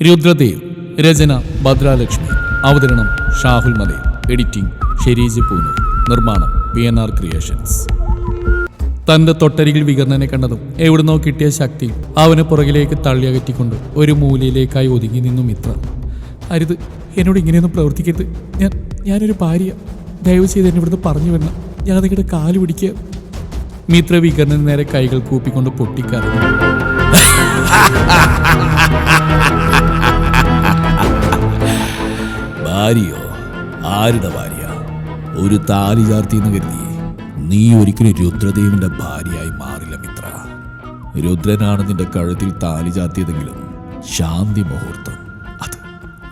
രുദ്രദേവ് രചന ഭദ്രാലക്ഷ്മി അവതരണം ഷാഹുൽ മലയിൽ എഡിറ്റിംഗ് ഷെരീജ് പൂനു നിർമ്മാണം പി എൻ ആർ ക്രിയേഷൻസ് തന്റെ തൊട്ടരികിൽ വികർണനെ കണ്ടതും എവിടുന്നോ കിട്ടിയ ശക്തി അവനെ പുറകിലേക്ക് തള്ളിയകറ്റിക്കൊണ്ട് ഒരു മൂലയിലേക്കായി ഒതുങ്ങി നിന്നു മിത്ര. അരുത് എന്നോട് ഇങ്ങനെയൊന്നും പ്രവർത്തിക്കരുത്. ഞാൻ ഞാനൊരു ഭാര്യ. ദയവ് ചെയ്ത് എന്നെ ഇവിടുന്ന് പറഞ്ഞു വിടണം. ഞാൻ നിങ്ങളുടെ കാൽ പിടിക്കുക. മിത്ര വികർണന് നേരെ കൈകൾ കൂപ്പിക്കൊണ്ട് പൊട്ടിക്കരഞ്ഞു. ഭാര്യയോ? ആരുടെ ഭാര്യ? ഒരു താലി ചാർത്തിയെന്ന് കരുതി നീ ഒരിക്കലും രുദ്രദേവിന്റെ ഭാര്യയായി മാറില്ല മിത്ര. രുദ്രനാണ് നിന്റെ കഴുത്തിൽ താലി ചാർത്തിയതെങ്കിലും ശാന്തി മുഹൂർത്തം അത്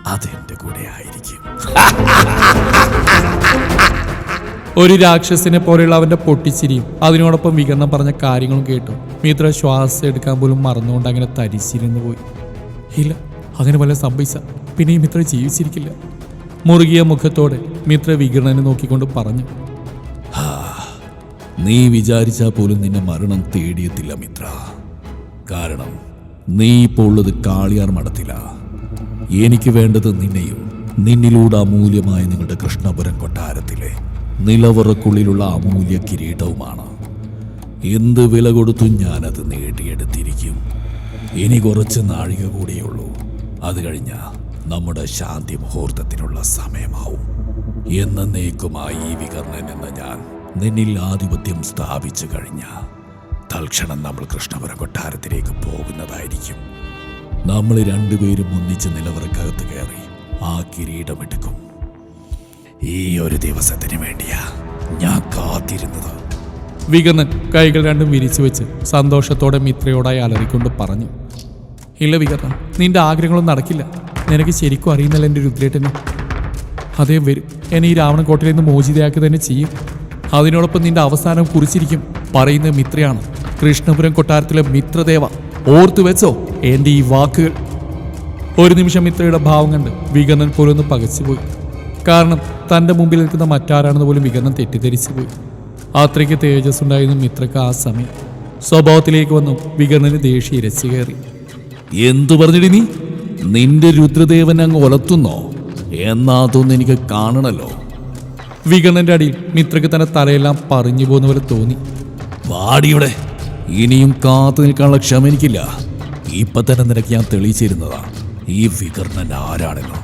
അതെന്റെ കൂടെ ആയിരിക്കും. ഒരു രാക്ഷസിനെ പോലെയുള്ള അവന്റെ പൊട്ടിച്ചിരിയും അതിനോടൊപ്പം വികരണം പറഞ്ഞ കാര്യങ്ങളും കേട്ടു. മിത്ര ശ്വാസം എടുക്കാൻ പോലും മറന്നുകൊണ്ട് അങ്ങനെ തരിച്ചിരുന്നു പോയി. ഇല്ല അങ്ങനെ വല്ല സംഭവിച്ച. പിന്നെ ഈ മിത്ര ജീവിച്ചിരിക്കില്ല. മുറുകിയ മുഖത്തോടെ മിത്ര വികിരണനെ നോക്കിക്കൊണ്ട് പറഞ്ഞു. നീ വിചാരിച്ചാൽ പോലും നിന്നെ മരണം തേടിയെത്തില്ല മിത്ര. കാരണം നീ ഇപ്പോൾ ഉള്ളത് കാളിയാർ മഠത്തില. എനിക്ക് വേണ്ടത് നിന്നെയും നിന്നിലൂടെ അമൂല്യമായ നിങ്ങളുടെ കൃഷ്ണപുരം കൊട്ടാരത്തിലെ നിലവറക്കുള്ളിലുള്ള അമൂല്യ കിരീടവുമാണ്. എന്ത് വില കൊടുത്തും ഞാനത് നേടിയെടുത്തിരിക്കും. ഇനി കുറച്ച് നാഴിക കൂടിയുള്ളൂ അത് കഴിഞ്ഞ നമ്മുടെ ശാന്തി മുഹൂർത്തത്തിനുള്ള സമയമാവും. എന്നേക്കുമായി ഈ വികർണൻ എന്ന ഞാൻ നിന്നിൽ ആധിപത്യം സ്ഥാപിച്ചു കഴിഞ്ഞ തൽക്ഷണം നമ്മൾ കൃഷ്ണപുരം കൊട്ടാരത്തിലേക്ക് പോകുന്നതായിരിക്കും. നമ്മൾ രണ്ടുപേരും ഒന്നിച്ച് നിലവറക്കകത്ത് കയറി ആ കിരീടമെടുക്കും ഈ ഒരു ദിവസത്തിന് വേണ്ടിയാ ഞാൻ കാത്തിരുന്നത്. വികർണൻ കൈകൾ രണ്ടും വിരിച്ചു വെച്ച് സന്തോഷത്തോടെ മിത്രയോടായി അലറിക്കൊണ്ട് പറഞ്ഞു ഇല്ല വികർണൻ നിന്റെ ആഗ്രഹങ്ങളൊന്നും നടക്കില്ല. നിനക്ക് ശരിക്കും അറിയുന്നില്ല എന്റെ രുദ്രേട്ടനെ അതേ വരും. എന്നെ ഈ രാവണക്കോട്ടയിൽ നിന്ന് മോചിതയാക്കി തന്നെ ചെയ്യും. അതിനോടൊപ്പം നിന്റെ അവസാനം കുറിച്ചിരിക്കും. പറയുന്ന മിത്രയാണ്. കൃഷ്ണപുരം കൊട്ടാരത്തിലെ മിത്രദേവ. ഓർത്തു വെച്ചോ എന്റെ ഈ വാക്കുകൾ. ഒരു നിമിഷം മിത്രയുടെ ഭാവം കണ്ട് വികർണൻ പോലും ഒന്ന് പകച്ചുപോയി. കാരണം തന്റെ മുമ്പിൽ നിൽക്കുന്ന മറ്റാരാണെന്ന് പോലും വികർണൻ തെറ്റിദ്ധരിച്ചു പോയി. അത്രയ്ക്ക് തേജസ് ഉണ്ടായിരുന്നു മിത്രക്ക് ആ സമയം. സ്വഭാവത്തിലേക്ക് വന്നു വികർണന് ദേഷ്യം ഇരച്ചു കയറി. എന്തു പറഞ്ഞിടി നീ? നിന്റെ രുദ്രദേവൻ അങ്ങ് ഒലത്തുന്നോ? എന്നാ എനിക്ക് കാണണല്ലോ. വികണന്റെ അടിയിൽ മിത്രക്ക് തന്റെ തലയെല്ലാം പറഞ്ഞു പോകുന്ന പോലെ തോന്നി. വാടിയുടെ ഇനിയും കാത്തു നിൽക്കാനുള്ള ക്ഷമ എനിക്കില്ല. ഇപ്പൊ തന്നെ നിനക്ക് ഞാൻ തെളിയിച്ചിരുന്നതാ. ഈ വികർണൻ ആരാണല്ലോ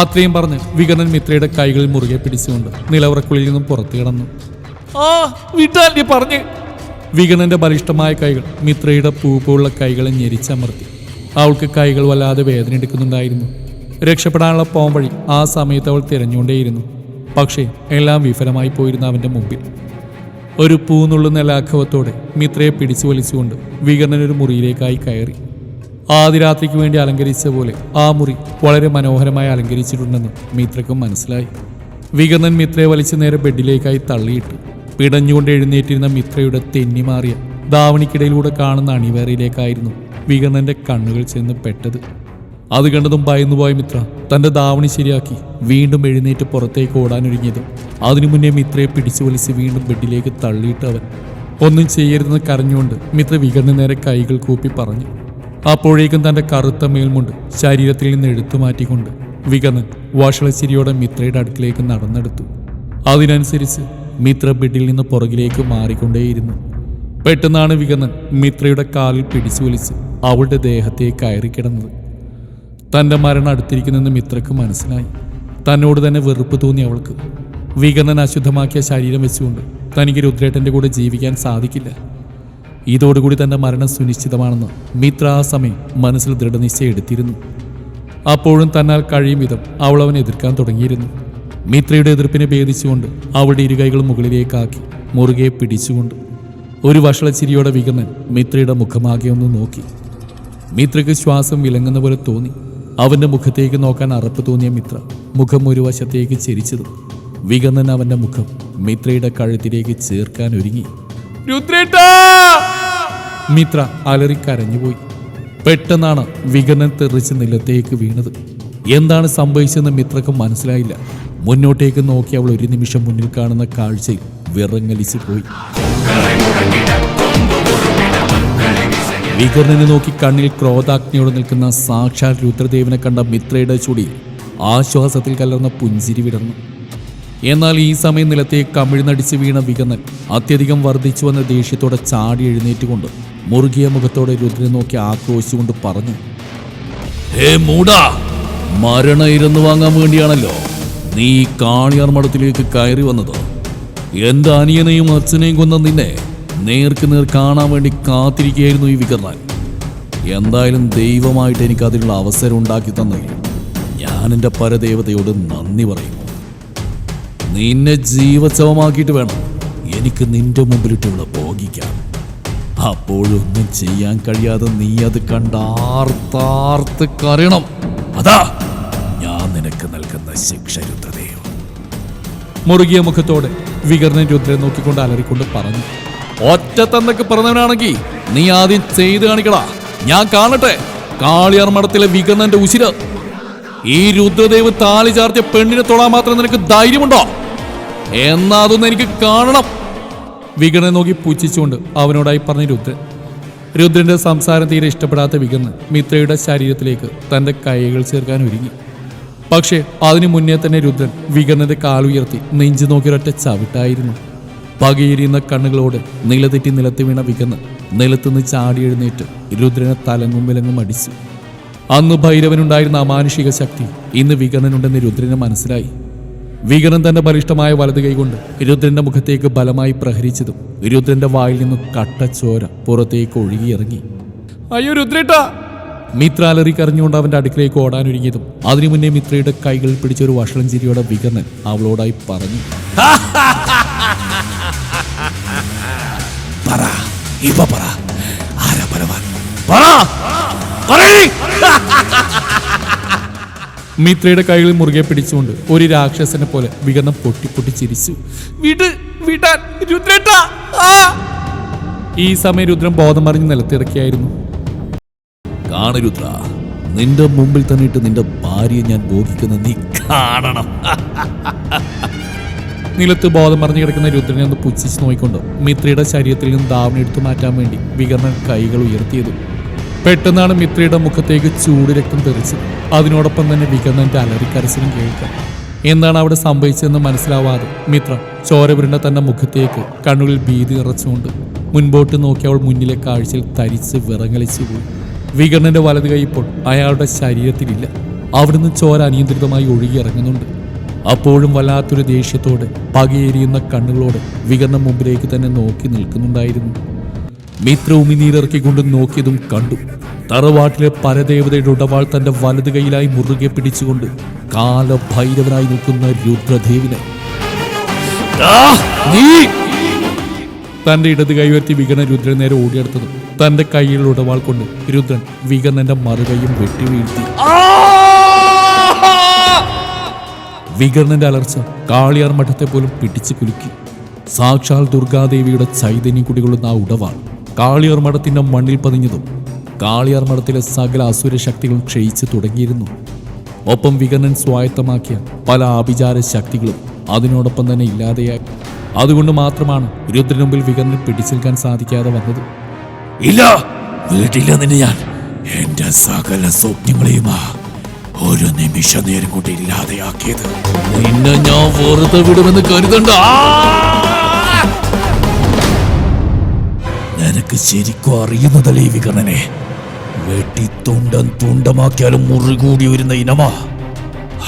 അത്രയും പറഞ്ഞ് വികർണൻ മിത്രയുടെ കൈകളിൽ മുറുകെ പിടിച്ചുകൊണ്ട് നിലവറക്കുള്ളിൽ നിന്നും പുറത്തു കിടന്നു. ആ വിട്ടാൽ പറഞ്ഞ്. വികണന്റെ ബലിഷ്ടമായ കൈകൾ മിത്രയുടെ പൂപ്പുള്ള കൈകളെ ഞെരിച്ചമർത്തി. അവൾക്ക് കൈകൾ വല്ലാതെ വേദന എടുക്കുന്നുണ്ടായിരുന്നു. രക്ഷപ്പെടാനുള്ള പോംവഴി ആ സമയത്ത് അവൾ തിരഞ്ഞുകൊണ്ടേയിരുന്നു. പക്ഷേ എല്ലാം വിഫലമായി പോയിരുന്നു അവന്റെ മുമ്പിൽ. ഒരു പൂന്നുള്ളുന്ന ലാഘവത്തോടെ മിത്രയെ പിടിച്ചു വലിച്ചുകൊണ്ട് വികർണൻ ഒരു മുറിയിലേക്കായി കയറി. ആദ്യരാത്രിക്ക് വേണ്ടി അലങ്കരിച്ച പോലെ ആ മുറി വളരെ മനോഹരമായി അലങ്കരിച്ചിട്ടുണ്ടെന്ന് മിത്രക്കും മനസ്സിലായി. വികർണൻ മിത്രയെ വലിച്ചു നേരെ ബെഡിലേക്കായി തള്ളിയിട്ടു. പിടഞ്ഞുകൊണ്ട് എഴുന്നേറ്റിരുന്ന മിത്രയുടെ തെന്നിമാറിയ ധാവണിക്കിടയിലൂടെ കാണുന്ന അണിവേറയിലേക്കായിരുന്നു വികർണന്റെ കണ്ണുകൾ ചെന്ന് പെട്ടത്. അത് കണ്ടതും ഭയന്നുപോയ മിത്ര തന്റെ ദാവണി ശരിയാക്കി വീണ്ടും എഴുന്നേറ്റ് പുറത്തേക്ക് ഓടാനൊരുങ്ങിയത് അതിനു മുന്നേ മിത്രയെ പിടിച്ചു വലിച്ച് വീണ്ടും ബെഡിലേക്ക് തള്ളിയിട്ട് അവൻ ഒന്നും ചെയ്യരുതെന്ന് കരഞ്ഞുകൊണ്ട് മിത്ര വികണ്ണ നേരെ കൈകൾ കൂപ്പി പറഞ്ഞു. അപ്പോഴേക്കും തന്റെ കറുത്ത മേൽമുണ്ട് ശരീരത്തിൽ നിന്ന് എടുത്തു മാറ്റിക്കൊണ്ട് വികണ്ണൻ വഷളച്ചിരിയോടെ മിത്രയുടെ അടുക്കിലേക്ക് നടന്നെടുത്തു. അതിനനുസരിച്ച് മിത്ര ബെഡിൽ നിന്ന് പുറകിലേക്ക് മാറിക്കൊണ്ടേയിരുന്നു. പെട്ടെന്നാണ് വികന്ന് മിത്രയുടെ കാലിൽ പിടിച്ചു വലിച്ച് അവളുടെ ദേഹത്തെ കയറിക്കിടന്നത് തന്റെ മരണം അടുത്തിരിക്കുന്നെന്ന് മിത്രക്ക് മനസ്സിലായി. തന്നോട് തന്നെ വെറുപ്പ് തോന്നി അവൾക്ക്. വികന്നൻ അശുദ്ധമാക്കിയ ശരീരം വെച്ചുകൊണ്ട് തനിക്ക് രുദ്രേട്ടന്റെ കൂടെ ജീവിക്കാൻ സാധിക്കില്ല. ഇതോടുകൂടി തന്റെ മരണം സുനിശ്ചിതമാണെന്ന് മിത്ര ആ സമയം മനസ്സിൽ ദൃഢനിശ്ചയം എടുത്തിരുന്നു. അപ്പോഴും തന്നാൽ കഴിയും വിധം അവൾ അവനെ എതിർക്കാൻ തുടങ്ങിയിരുന്നു. മിത്രയുടെ എതിർപ്പിനെ ഭേദിച്ചുകൊണ്ട് അവളുടെ ഇരുകൈകൾ മുകളിലേക്കാക്കി മുറുകെ പിടിച്ചുകൊണ്ട് ഒരു വഷളച്ചിരിയോടെ വികമൻ മിത്രയുടെ മുഖമാകെ ഒന്ന് നോക്കി. മിത്രയ്ക്ക് ശ്വാസം വിലങ്ങുന്ന പോലെ തോന്നി. അവന്റെ മുഖത്തേക്ക് നോക്കാൻ അറപ്പ് തോന്നിയ മിത്ര മുഖം ഒരു വശത്തേക്ക് ചെരിച്ചതും. വികന്നൻ അവന്റെ മുഖം മിത്രയുടെ കഴുത്തിലേക്ക് ചേർക്കാൻ ഒരുങ്ങി. മിത്ര അലറി കരഞ്ഞുപോയി. പെട്ടെന്നാണ് വികനൻ തെറിച്ച് നിലത്തേക്ക് വീണത്. എന്താണ് സംഭവിച്ചതെന്ന് മിത്രക്ക് മനസ്സിലായില്ല. മുന്നോട്ടേക്ക് നോക്കി അവൾ ഒരു നിമിഷം മുന്നിൽ കാണുന്ന കാഴ്ചയിൽ വിറങ്ങലിച്ചു പോയി നോക്കി കണ്ണിൽ ക്രോധാഗ്നിയോട് നിൽക്കുന്ന സാക്ഷാൽ രുദ്രദേവനെ കണ്ട മിത്രയുടെ ചുടി ആശ്വാസത്തിൽ കലർന്ന പുഞ്ചിരി വിടർന്നു. എന്നാൽ ഈ സമയം നിലത്തേക്ക് കമിഴ്ന്നടിച്ച് വീണ വികന്നൻ അത്യധികം വർദ്ധിച്ചു വന്ന ദേഷ്യത്തോടെ ചാടി എഴുന്നേറ്റുകൊണ്ട് മുറുകിയ മുഖത്തോടെ രുദ്രനെ നോക്കി ആക്രോശിച്ചുകൊണ്ട് പറഞ്ഞു ഹേ മൂടാ മരണ ഇരുന്ന് വാങ്ങാൻ വേണ്ടിയാണല്ലോ നീ കാണിയാർ മഠത്തിലേക്ക് കയറി വന്നത്. എന്റെ അനിയനെയും അച്ഛനെയും കൊന്ന നിന്നെ നേർക്ക് നേർ കാണാൻ വേണ്ടി കാത്തിരിക്കുകയായിരുന്നു ഈ വികർണൻ. എന്തായാലും ദൈവമായിട്ട് എനിക്ക് അതിനുള്ള അവസരം ഉണ്ടാക്കി തന്നതിൽ ഞാൻ എന്റെ പരദേവതയോട് നന്ദി പറയുന്നു. നിന്നെ ജീവച്ചവമാക്കിയിട്ട് വേണം എനിക്ക് നിന്റെ മുമ്പിലിട്ടുള്ള ഇവിടെ ഭോഗിക്കാൻ. അപ്പോഴൊന്നും ചെയ്യാൻ കഴിയാതെ നീ അത് കണ്ടാർത്താർത്ത് കറിയണം അതാ ഞാൻ നിനക്ക് നൽകുന്ന ശിക്ഷ രുദ്രദേവ് മുറുകിയ മുഖത്തോടെ വികർണൻ രുദ്രനെ നോക്കിക്കൊണ്ട് അലറിക്കൊണ്ട് പറഞ്ഞു ഒറ്റ തന്നൊക്കെ പറഞ്ഞവനാണെങ്കിൽ നീ ആദ്യം ചെയ്ത് കാണിക്കടാ. ഞാൻ കാണട്ടെ. കാളിയാർ മഠത്തിലെ വികർണന്റെ ഉശിര്. ഈ രുദ്രദേവ് താലി ചാർത്തിയ പെണ്ണിനെ തൊടാൻ മാത്രം നിനക്ക് ധൈര്യമുണ്ടോ? എന്നാ അതൊന്നും എനിക്ക് കാണണം. വികണനെ നോക്കി പൂച്ഛിച്ചുകൊണ്ട് അവനോടായി പറഞ്ഞു രുദ്രൻ രുദ്രന്റെ സംസാരം തീരെ ഇഷ്ടപ്പെടാത്ത വികർണൻ മിത്രയുടെ ശരീരത്തിലേക്ക് തന്റെ കൈകൾ ചേർക്കാൻ ഒരുങ്ങി. പക്ഷേ അതിനു മുന്നേ തന്നെ രുദ്രൻ വികർണന്റെ കാലുയർത്തി നെഞ്ചു നോക്കിയൊരൊറ്റ ചവിട്ടായിരുന്നു. പകയിരിയുന്ന കണ്ണുകളോട് നിലതെറ്റി നിലത്ത് വീണ വികർണൻ നിലത്തുനിന്ന് ചാടി എഴുന്നേറ്റ് രുദ്രനെ തലങ്ങും വിലങ്ങും അടിച്ചു. അന്ന് ഭൈരവനുണ്ടായിരുന്ന അമാനുഷിക ശക്തി ഇന്ന് വികർണനുണ്ടെന്ന് രുദ്രന് മനസ്സിലായി. വികർണൻ തന്റെ ബലിഷ്ടമായ വലത് കൈകൊണ്ട് രുദ്രന്റെ മുഖത്തേക്ക് ബലമായി പ്രഹരിച്ചതും രുദ്രന്റെ വായിൽ നിന്ന് കട്ടച്ചോര പുറത്തേക്ക് ഒഴുകിയിറങ്ങി. അയ്യോ രുദ്രേട്ടാ! മിത്ര അലറി കരഞ്ഞുകൊണ്ട് അവന്റെ അടുക്കിലേക്ക് ഓടാനൊരുങ്ങിയതും അതിനു മുന്നേ മിത്രയുടെ കൈകൾ പിടിച്ച ഒരു വഷളം ചിരിയോടെ വികർണൻ അവളോടായി പറഞ്ഞു. പറ ഇപ്പൊ പറ. ആരാ ബലവാൻ പറ! പറയ്. മിത്രയുടെ കൈകളിൽ മുറുകെ പിടിച്ചുകൊണ്ട് ഒരു രാക്ഷസനെ പോലെ വികർണം പൊട്ടി പൊട്ടി ചിരിച്ചു. വിട് വിടാൻ രുദ്രേട്ടാ! ആ! ഈ സമയം രുദ്രം ബോധം മറിഞ്ഞ് നിലത്തിറക്കിയായിരുന്നു. കാണ് രുദ്ര നിന്റെ മുമ്പിൽ തന്നെ ഇട്ട് നിന്റെ ഭാര്യയെ ഞാൻ ബോധിക്കുന്ന നീ കാണണം. നിലത്ത് ബോധം മറിഞ്ഞു കിടക്കുന്ന രുദ്രനെ ഒന്ന് പുച്ഛിച്ച് നോക്കിക്കൊണ്ട് മിത്രയുടെ ശരീരത്തിൽ നിന്ന് ദാവണി എടുത്തു മാറ്റാൻ വേണ്ടി വികർണൻ കൈകൾ ഉയർത്തിയത്. പെട്ടെന്നാണ് മിത്രയുടെ മുഖത്തേക്ക് ചൂട് രക്തം തെറിച്ചത്. അതിനോടൊപ്പം തന്നെ വികർണന്റെ അലറിക്കരച്ചിലും കേൾക്കാം. എന്താണ് അവിടെ സംഭവിച്ചതെന്ന് മനസ്സിലാവാതെ മിത്ര ചോരപുരണ്ട തന്റെ മുഖത്തേക്ക് കണ്ണുകളിൽ ഭീതി നിറച്ചുകൊണ്ട് മുൻപോട്ട് നോക്കി അവൾ മുന്നിലെ കാഴ്ചയിൽ തരിച്ച് വിറങ്ങലിച്ചു പോയി. വികർണന്റെ വലത് കൈ ഇപ്പോൾ അയാളുടെ ശരീരത്തിലില്ല. അവിടുന്ന് ചോര അനിയന്ത്രിതമായി ഒഴുകിയിറങ്ങുന്നുണ്ട്. അപ്പോഴും വല്ലാത്തൊരു ദേഷ്യത്തോടെ പകയേരിയുന്ന കണ്ണുകളോടെ വികർണം മുമ്പിലേക്ക് തന്നെ നോക്കി നിൽക്കുന്നുണ്ടായിരുന്നു. മിത്ര ഉമിനീരിറക്കിക്കൊണ്ട് നോക്കിയതും കണ്ടു. തറവാട്ടിലെ പരദേവതയുടെ ഉടവാൾ തന്റെ വലത് കൈയിലായി മുറുകെ പിടിച്ചുകൊണ്ട് കാലഭൈരവനായി നിൽക്കുന്ന രുദ്രദേവിനെ. തന്റെ ഇടത് കൈ ഉയർത്തി രുദ്രനേരെ രുദ്രൻ നേരെ ഓടിയെടുത്തതും തന്റെ കയ്യിലുള്ള ഉടവാൾ കൊണ്ട് രുദ്രൻ വികനന്റെ മറുകയും വെട്ടി വീഴ്ത്തി. വികർണന്റെ അലർച്ച കാളിയാർ മഠത്തെ പോലും പിടിച്ചു കുലുക്കി. സാക്ഷാൽ ദുർഗാദേവിയുടെ ചൈതന്യം കുടികൊള്ളുന്ന ആ ഉടവാൾ കാളിയാർ മഠത്തിന്റെ മണ്ണിൽ പതിഞ്ഞതും കാളിയാർ മഠത്തിലെ സകല അസുര ശക്തികളും ക്ഷയിച്ചു തുടങ്ങിയിരുന്നു. ഒപ്പം വികർണൻ സ്വായത്തമാക്കിയ പല ആഭിചാര ശക്തികളും അതിനോടൊപ്പം തന്നെ ഇല്ലാതെയായി. അതുകൊണ്ട് മാത്രമാണ് രുദ്രനുമ്പിൽ വികർണൻ പിടിച്ചു നിൽക്കാൻ സാധിക്കാതെ വന്നത്. ഇല്ല. വീട്ടില്ല നിന്നെ ഞാൻ. എന്റെ സകല സ്വപ്നങ്ങളെയുമാ ഒരു നിമിഷ നേരം കൊണ്ട് ഇല്ലാതെയാക്കിയത്. നിന്നെ ഞാൻ വെറുതെ വിടുമെന്ന് കരുതണ്ട! നിനക്ക് ശരിക്കും അറിയുന്നതല്ലേ ഈ വികർണനെ? വെട്ടി തുണ്ടം തുണ്ടമാക്കിയാലും മുറികൂടി വരുന്ന ഇനമാ.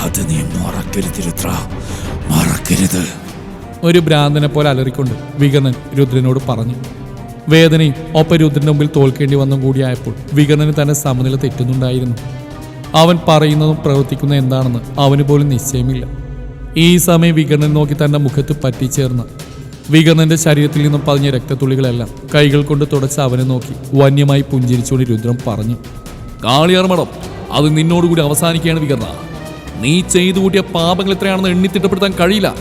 അത് നീ മറക്കരുത് രുദ്ര. മറക്കരുത്. ഒരു ഭ്രാന്തനെ പോലെ അലറിക്കൊണ്ട് വികർണൻ രുദ്രനോട് പറഞ്ഞു. വേദനയും ഒപ്പം രുദ്രന്റെ മുമ്പിൽ തോൽക്കേണ്ടി വന്നും കൂടിയായപ്പോൾ വികർണന് തന്നെ സമനില തെറ്റുന്നുണ്ടായിരുന്നു. അവൻ പറയുന്നതും പ്രവർത്തിക്കുന്ന എന്താണെന്ന് അവന് പോലും നിശ്ചയമില്ല. ഈ സമയം വികർണൻ നോക്കി തന്റെ മുഖത്ത് പറ്റിച്ചേർന്ന്. വികർണന്റെ ശരീരത്തിൽ നിന്നും പതിഞ്ഞ രക്തത്തുള്ളികളെല്ലാം കൈകൾ കൊണ്ട് തുടച്ച് അവനെ നോക്കി വന്യമായി പുഞ്ചിരിച്ചുകൊണ്ട് രുദ്രം പറഞ്ഞു കാളിയാർ മഠം അത് നിന്നോടുകൂടി അവസാനിക്കുകയാണ് വികർണ നീ ചെയ്തു കൂട്ടിയ പാപങ്ങൾ എത്രയാണെന്ന് എണ്ണി തിട്ടപ്പെടുത്താൻ കഴിയില്ല.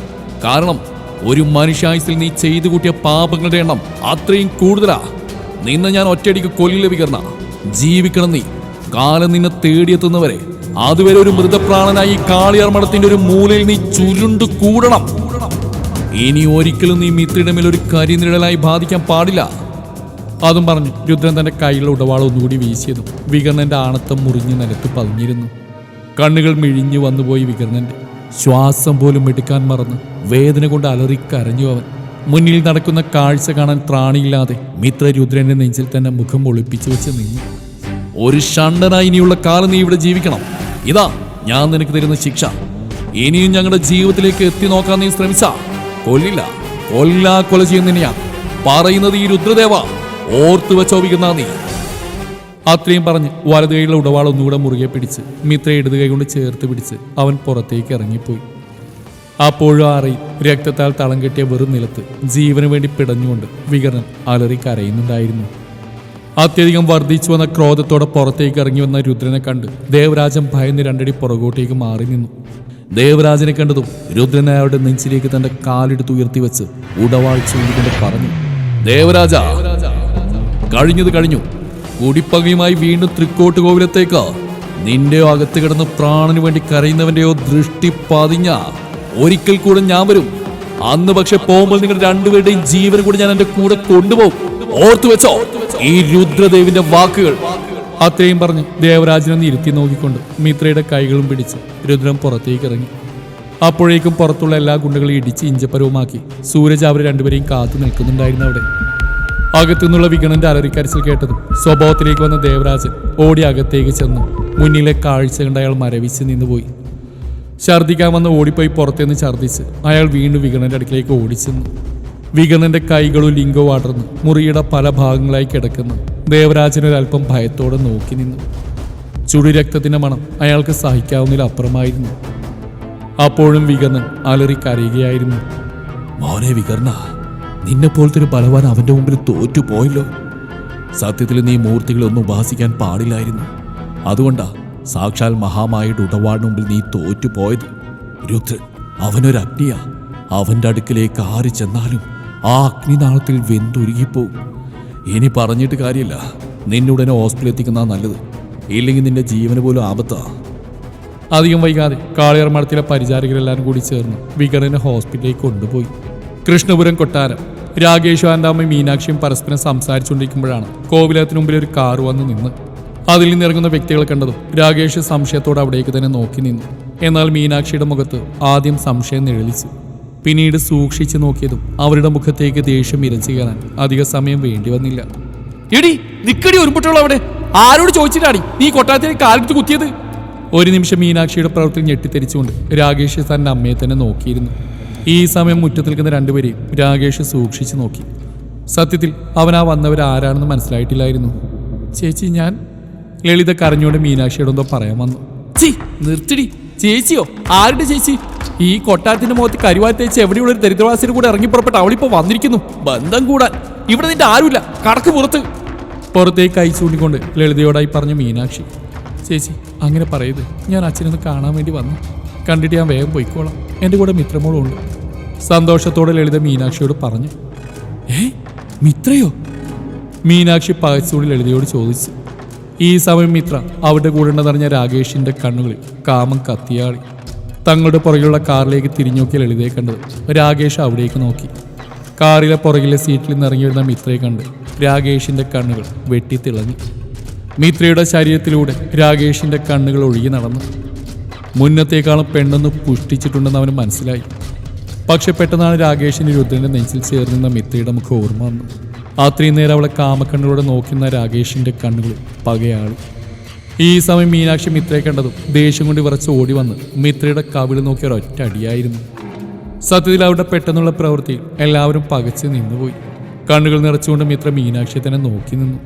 കാരണം ഒരു മനുഷ്യായുസിൽ നീ ചെയ്തു കൂട്ടിയ പാപങ്ങളുടെ എണ്ണം അത്രയും കൂടുതലാ. നിന്നെ ഞാൻ ഒറ്റയടിക്ക് കൊല്ലില്ല വികർണ ജീവിക്കണം നീ. കാലം നിന്നെ തേടിയെത്തുന്നവരെ. അതുവരെ ഒരു മൃതപ്രാണനായി ഈ കാളിയാർ മഠത്തിന്റെ ഒരു മൂലയിൽ നീ ചുരുണ്ടു കൂടണം. ഇനി ഒരിക്കലും നീ മിത്രയുടെ മേൽ ഒരു കരിനിഴലായി ബാധിക്കാൻ പാടില്ല. അതും പറഞ്ഞു രുദ്രൻ തന്റെ കൈയിലുള്ള ഉടവാൾ ഒന്നുകൂടി വീശിയതും വികർണന്റെ ആണത്തം മുറിഞ്ഞ് നിലത്ത് പതിഞ്ഞിരുന്നു. കണ്ണുകൾ മിഴിഞ്ഞു വന്നുപോയി വികർണന്റെ ശ്വാസം പോലും എടുക്കാൻ മറന്ന് വേദന കൊണ്ട് അലറി കരഞ്ഞു അവൻ. മുന്നിൽ നടക്കുന്ന കാഴ്ച കാണാൻ ത്രാണിയില്ലാതെ മിത്രരുദ്രന്റെ നെഞ്ചിൽ തന്നെ മുഖം ഒളിപ്പിച്ചു വെച്ച് നിന്നു. ഒരു ഷണ്ടനായി ഇനിയുള്ള കാലം നീ ഇവിടെ ജീവിക്കണം. ഇതാ ഞാൻ നിനക്ക് തരുന്ന ശിക്ഷ. ഇനിയും ഞങ്ങളുടെ ജീവിതത്തിലേക്ക് എത്തി നോക്കാൻ നീ ശ്രമിച്ച. കൊല്ലില്ല കൊല്ലാ കൊല ചെയ്യുന്നതിനെയാ പറയുന്നത് ഈ രുദ്രദേവ. ഓർത്തു വെച്ചോപിക്കുന്ന നീ. അത്രയും പറഞ്ഞ് വലതു കൈയിലുള്ള ഉടവാൾ ഒന്നുകൂടെ മുറുകെ പിടിച്ച് മിത്ര ഇടത് കൈ കൊണ്ട് ചേർത്ത് പിടിച്ച് അവൻ പുറത്തേക്ക് ഇറങ്ങിപ്പോയി. അപ്പോഴും ആറി രക്തത്താൽ തളം കെട്ടിയ വെറും നിലത്ത് ജീവന് വേണ്ടി പിടഞ്ഞുകൊണ്ട് വികർണൻ അലറി കരയുന്നുണ്ടായിരുന്നു. അത്യധികം വർദ്ധിച്ചു വന്ന ക്രോധത്തോടെ പുറത്തേക്ക് ഇറങ്ങി വന്ന രുദ്രനെ കണ്ട് ദേവരാജൻ ഭയന്ന് രണ്ടടി പുറകോട്ടേക്ക് മാറി നിന്നു. ദേവരാജനെ കണ്ടതും രുദ്രൻ അയാളുടെ നെഞ്ചിലേക്ക് തന്റെ കാലെടുത്ത് ഉയർത്തി വെച്ച് ഉടവാൾ ചൂണ്ടിക്കൊണ്ട് പറഞ്ഞു ദേവരാജ കഴിഞ്ഞത് കഴിഞ്ഞു. കുടിപ്പകയുമായി വീണ്ടും തൃക്കോട്ട് കോവിലത്തേക്ക് നിന്റെ അകത്ത് കിടന്ന് പ്രാണന് വേണ്ടി കരയുന്നവന്റെയോ ദൃഷ്ടി പതിഞ്ഞ ഒരിക്കൽ കൂടെ ഞാൻ വരും. അന്ന് പക്ഷെ പോകുമ്പോൾ നിങ്ങൾ രണ്ടുപേരുടെയും ജീവൻ കൂടി ഞാൻ എന്റെ കൂടെ കൊണ്ടുപോകും. ഓർത്തു വെച്ചോ ഈ രുദ്രദേവിന്റെ വാക്കുകൾ. അത്രയും പറഞ്ഞ് ദേവരാജനെ ഇരുത്തി നോക്കിക്കൊണ്ട് മിത്രയുടെ കൈകളും പിടിച്ച് രുദ്രം പുറത്തേക്ക് ഇറങ്ങി. അപ്പോഴേക്കും പുറത്തുള്ള എല്ലാ ഗുണ്ടകളും ഇടിച്ച് ഇഞ്ചപ്പരവുമാക്കി. സൂരജ് അവർ രണ്ടുപേരെയും കാത്തു നിൽക്കുന്നുണ്ടായിരുന്നു അവിടെ. അകത്തുനിന്നുള്ള വിഗണന്റെ അലറിക്കരച്ചിൽ കേട്ടതും സ്വഭാവത്തിലേക്ക് വന്ന ദേവരാജൻ ഓടി അകത്തേക്ക് ചെന്നു. മുന്നിലെ കാഴ്ച കണ്ട് അയാൾ മരവിച്ച് നിന്നുപോയി. ഛർദ്ദിക്കാൻ വന്ന് ഓടിപ്പോയി പുറത്തുനിന്ന് ഛർദ്ദിച്ച് അയാൾ വീണ്ടും വികണന്റെ അടുക്കിലേക്ക് ഓടിച്ചെന്നു. വികണന്റെ കൈകളും ലിംഗവും അടർന്ന് മുറിയുടെ പല ഭാഗങ്ങളായി കിടക്കുന്നു. ദേവരാജനൊരൽപ്പം ഭയത്തോടെ നോക്കി നിന്നു. ചുടി രക്തത്തിന്റെ മണം അയാൾക്ക് സഹിക്കാവുന്നതിലപ്പുറമായിരുന്നു അപ്പോഴും വികർണൻ അലറി കരയുകയായിരുന്നു മോനെ വികർണ നിന്നെ പോലത്തെ ഒരു ബലവാൻ അവന്റെ മുമ്പിൽ തോറ്റുപോയല്ലോ. സത്യത്തിൽ നീ മൂർത്തികളൊന്നും ഉപാസിക്കാൻ പാടില്ലായിരുന്നു. അതുകൊണ്ടാ സാക്ഷാൽ മഹാമായുടെ ഉടവാടിന് മുമ്പിൽ നീ തോറ്റുപോയത്. രുദ്രൻ അവനൊരു അഗ്നിയാ. അവന്റെ അടുക്കിലേക്ക് ആര് ചെന്നാലും ആ അഗ്നിനാളത്തിൽ വെന്തുരുകിപ്പോവും. ഇനി പറഞ്ഞിട്ട് കാര്യമില്ല. നിന്നുടനെ ഹോസ്പിറ്റലിൽ എത്തിക്കുന്ന നല്ലത്. ഇല്ലെങ്കിൽ നിന്റെ ജീവന് പോലും ആപത്താ. അധികം വൈകാതെ കാളിയർ മഠത്തിലെ പരിചാരകരെല്ലാവരും കൂടി ചേർന്ന് വികടനെ ഹോസ്പിറ്റലിലേക്ക് കൊണ്ടുപോയി. കൃഷ്ണപുരം കൊട്ടാരം. രാകേഷും എന്റെ മീനാക്ഷിയും പരസ്പരം സംസാരിച്ചുകൊണ്ടിരിക്കുമ്പോഴാണ് കോവിലകത്തിന് മുമ്പിൽ ഒരു കാറ് വന്ന് നിന്ന് അതിൽ നിന്നിറങ്ങുന്ന വ്യക്തികളെ കണ്ടതും രാകേഷ് സംശയത്തോടെ അവിടേക്ക് തന്നെ നോക്കി നിന്നു. എന്നാൽ മീനാക്ഷിയുടെ മുഖത്ത് ആദ്യം സംശയം നിഴലിച്ചു. പിന്നീട് സൂക്ഷിച്ചു നോക്കിയതും അവരുടെ മുഖത്തേക്ക് ദേഷ്യം ഇരച്ചു കയറാൻ അധിക സമയം വേണ്ടി വന്നില്ല. എടി നിക്കടി ഒരുപെട്ടുള്ള അവിടെ. ആരോട് ചോദിച്ചിട്ടാടി നീ കൊട്ടാരത്തിലേക്ക് കാലെടുത്ത് കുത്തിയത്? ഒരു നിമിഷം മീനാക്ഷിയുടെ പ്രവൃത്തി ഞെട്ടിത്തെരിച്ചുകൊണ്ട് രാകേഷ് തന്റെ അമ്മയെ തന്നെ നോക്കിയിരുന്നു. ഈ സമയം മുറ്റത്ത് നിൽക്കുന്ന രണ്ടുപേരെയും രാകേഷ് സൂക്ഷിച്ചു നോക്കി. സത്യത്തിൽ അവൻ ആ വന്നവരാരാണെന്ന് മനസ്സിലായിട്ടില്ലായിരുന്നു. ചേച്ചി ഞാൻ ലളിത കരഞ്ഞോണ്ട് മീനാക്ഷിയോട് എന്തോ പറയാൻ വന്നു. ചി നിർത്തിടി. ചേച്ചിയോ? ആരുടെ ചേച്ചി? ഈ കൊട്ടാരത്തിന്റെ മുഖത്ത് കരുവാൻ ചേച്ചി എവിടെയുള്ള ഒരു ദരിദ്രവാസിയുടെ കൂടെ ഇറങ്ങിപ്പുറപ്പെട്ട് അവളിപ്പോ വന്നിരിക്കുന്നു. ബന്ധം കൂടാൻ. ഇവിടെ നിന്റെ ആരുമില്ല. കടക്ക് പുറത്ത്. പുറത്തേക്ക് കൈ ചൂണ്ടിക്കൊണ്ട് ലളിതയോടായി പറഞ്ഞു മീനാക്ഷി. ചേച്ചി അങ്ങനെ പറയരുത്. ഞാൻ അച്ഛനൊന്ന് കാണാൻ വേണ്ടി വന്നു. കണ്ടിട്ട് ഞാൻ വേഗം പോയിക്കോളാം. എന്റെ കൂടെ മിത്രമോളും ഉണ്ട്. സന്തോഷത്തോടെ ലളിത മീനാക്ഷിയോട് പറഞ്ഞു ഏ മിത്രയോ? മീനാക്ഷി പകച്ചൂടി ലളിതയോട് ചോദിച്ചു ഈ സമയം മിത്ര അവരുടെ കൂടെ ഉണ്ടെന്നറിഞ്ഞ രാകേഷിന്റെ കണ്ണുകളിൽ കാമം കത്തിയാളി തങ്ങളുടെ പുറകിലുള്ള കാറിലേക്ക് തിരിഞ്ഞു നോക്കിയ ലളിതയെ കണ്ടത് രാകേഷ് അവിടേക്ക് നോക്കി. കാറിലെ പുറകിലെ സീറ്റിൽ നിന്ന് ഇറങ്ങി വരുന്ന മിത്രയെ കണ്ട് രാകേഷിന്റെ കണ്ണുകൾ വെട്ടിത്തിളങ്ങി. മിത്രയുടെ ശരീരത്തിലൂടെ രാകേഷിന്റെ കണ്ണുകൾ ഒഴുകി നടന്നു. മുന്നത്തേക്കാളും പെണ്ണെന്ന് പുഷ്ടിച്ചിട്ടുണ്ടെന്ന് അവന് മനസ്സിലായി. പക്ഷെ പെട്ടെന്നാണ് രാകേഷിന്റെ രുദ്രന്റെ നെഞ്ചിൽ ചേർന്നിരുന്ന മിത്തയുടെ മുഖം ഓർമ്മ വന്നു അത്രയും നേരം അവളെ കാമക്കണ്ണുകളോടെ നോക്കുന്ന രാകേഷിന്റെ കണ്ണുകൾ പകയാളി. ഈ സമയം മീനാക്ഷി മിത്രയെ കണ്ടതും ദേഷ്യം കൊണ്ട് വിറച്ച് ഓടി വന്ന് മിത്രയുടെ കവിൾ നോക്കിയ ഒരൊറ്റ അടിയായിരുന്നു. സത്യത്തിൽ അവരുടെ പെട്ടെന്നുള്ള പ്രവൃത്തി എല്ലാവരും പകച്ച് നിന്നുപോയി. കണ്ണുകൾ നിറച്ചുകൊണ്ട് മിത്ര മീനാക്ഷിയെ തന്നെ നോക്കി നിന്നു.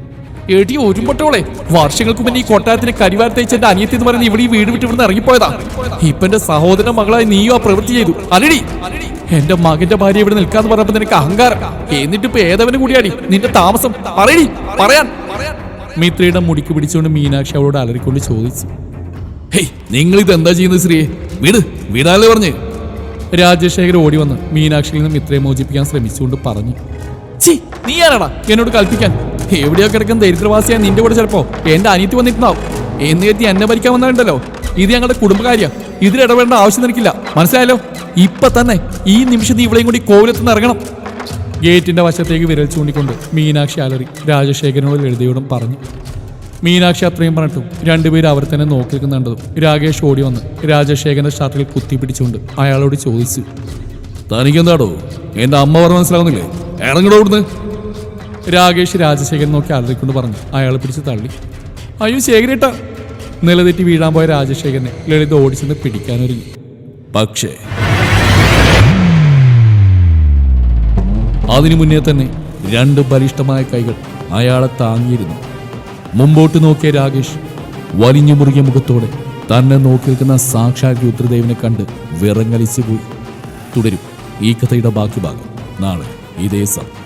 എടി ഒരുമ്പട്ടോളെ വർഷങ്ങൾക്ക് മുന്നേ ഈ കൊട്ടാരത്തിന് കരിവാര തേച്ച് എന്റെ അനിയത്തി എന്ന് പറയുന്ന ഇവിടെ ഈ വീട് വിട്ട് ഇവിടുന്ന് ഇറങ്ങിപ്പോയതാ. ഇപ്പൊ എന്റെ സഹോദരൻ മകളായി നീയോ ആ പ്രവൃത്തി ചെയ്തു. അല്ലടി. എന്റെ മകന്റെ ഭാര്യ ഇവിടെ നിൽക്കാന്ന് പറഞ്ഞപ്പോ നിനക്ക് അഹങ്കാരം. എന്നിട്ട് ഇപ്പൊ ഏതവന് കൂടിയാടി? നിന്റെ താമസം. പറയടി. പറയാൻ. മിത്രയുടെ മുടിക്ക് പിടിച്ചുകൊണ്ട് മീനാക്ഷി അവളോട് അലറിക്കൊണ്ട് ചോദിച്ചു. ഹേയ് നിങ്ങൾ ഇത് എന്താ ചെയ്യുന്നത് ശ്രീയെ? വീട് വീടാല്ലേ പറഞ്ഞ്? രാജശേഖർ ഓടി വന്ന് മീനാക്ഷിയിൽ നിന്ന് മിത്രയെ മോചിപ്പിക്കാൻ ശ്രമിച്ചുകൊണ്ട് പറഞ്ഞു. ചി നീ ആരാടാ? എന്നോട് കൽപ്പിക്കാൻ. എവിടെയോ കിടക്കുന്ന ദരിദ്രവാസിയായ നിന്റെ കൂടെ ചിലപ്പോ. എന്റെ അനിയത്തി വന്നിട്ടുണ്ടാവും. എന്ന് കരുതി എന്നെ ഭരിക്കാൻ വന്നിട്ടുണ്ടല്ലോ ഇത് ഞങ്ങളുടെ കുടുംബകാര്യ. ഇതിൽ ഇടപെടേണ്ട ആവശ്യം നിനക്കില്ല. മനസ്സിലായല്ലോ? ഇപ്പൊ തന്നെ ഈ നിമിഷം നീ ഇവിടെയും കൂടി കോവിലത്ത് നിന്ന് ഇറങ്ങണം. ഗേറ്റിന്റെ വശത്തേക്ക് വിരൽ ചൂണ്ടിക്കൊണ്ട് മീനാക്ഷി അലറി രാജശേഖരനോട് എഴുതിയോടും പറഞ്ഞു. മീനാക്ഷി അത്രയും പറഞ്ഞിട്ടും രണ്ടുപേരും അവർ തന്നെ നോക്കി നിൽക്കുന്നുണ്ടതും. രാകേഷ് ഓടി വന്ന് രാജശേഖരന്റെ ഷർട്ടിൽ കുത്തി പിടിച്ചുകൊണ്ട് അയാളോട് ചോദിച്ചു. തനിക്കെന്താടോ? എന്റെ അമ്മ പറഞ്ഞ മനസ്സിലാവുന്നില്ലേ? ഇറങ്ങടോ ഇവിടുന്ന്. രാകേഷ് രാജശേഖരൻ നോക്കി അലറിക്കൊണ്ട് പറഞ്ഞു. അയാളെ പിടിച്ച് തള്ളി. അയ്യോ ശേഖരേട്ട. നിലതെറ്റി വീഴാൻ പോയ രാജശേഖരനെ ലളിത ഓടിച്ചെന്ന് പിടിക്കാനൊരുങ്ങി പക്ഷേ അതിനു മുന്നേ തന്നെ രണ്ട് ബലിഷ്ടമായ കൈകൾ അയാളെ താങ്ങിയിരുന്നു. മുമ്പോട്ട് നോക്കിയ രാകേഷ് വലിഞ്ഞു മുറുകിയ മുഖത്തോടെ തന്നെ നോക്കി നിൽക്കുന്ന സാക്ഷാൽ രുദ്രദേവിനെ കണ്ട് വിറങ്ങലിച്ചു പോയി തുടരും ഈ കഥയുടെ ബാക്കി ഭാഗം നാളെ ഇതേ സമയം.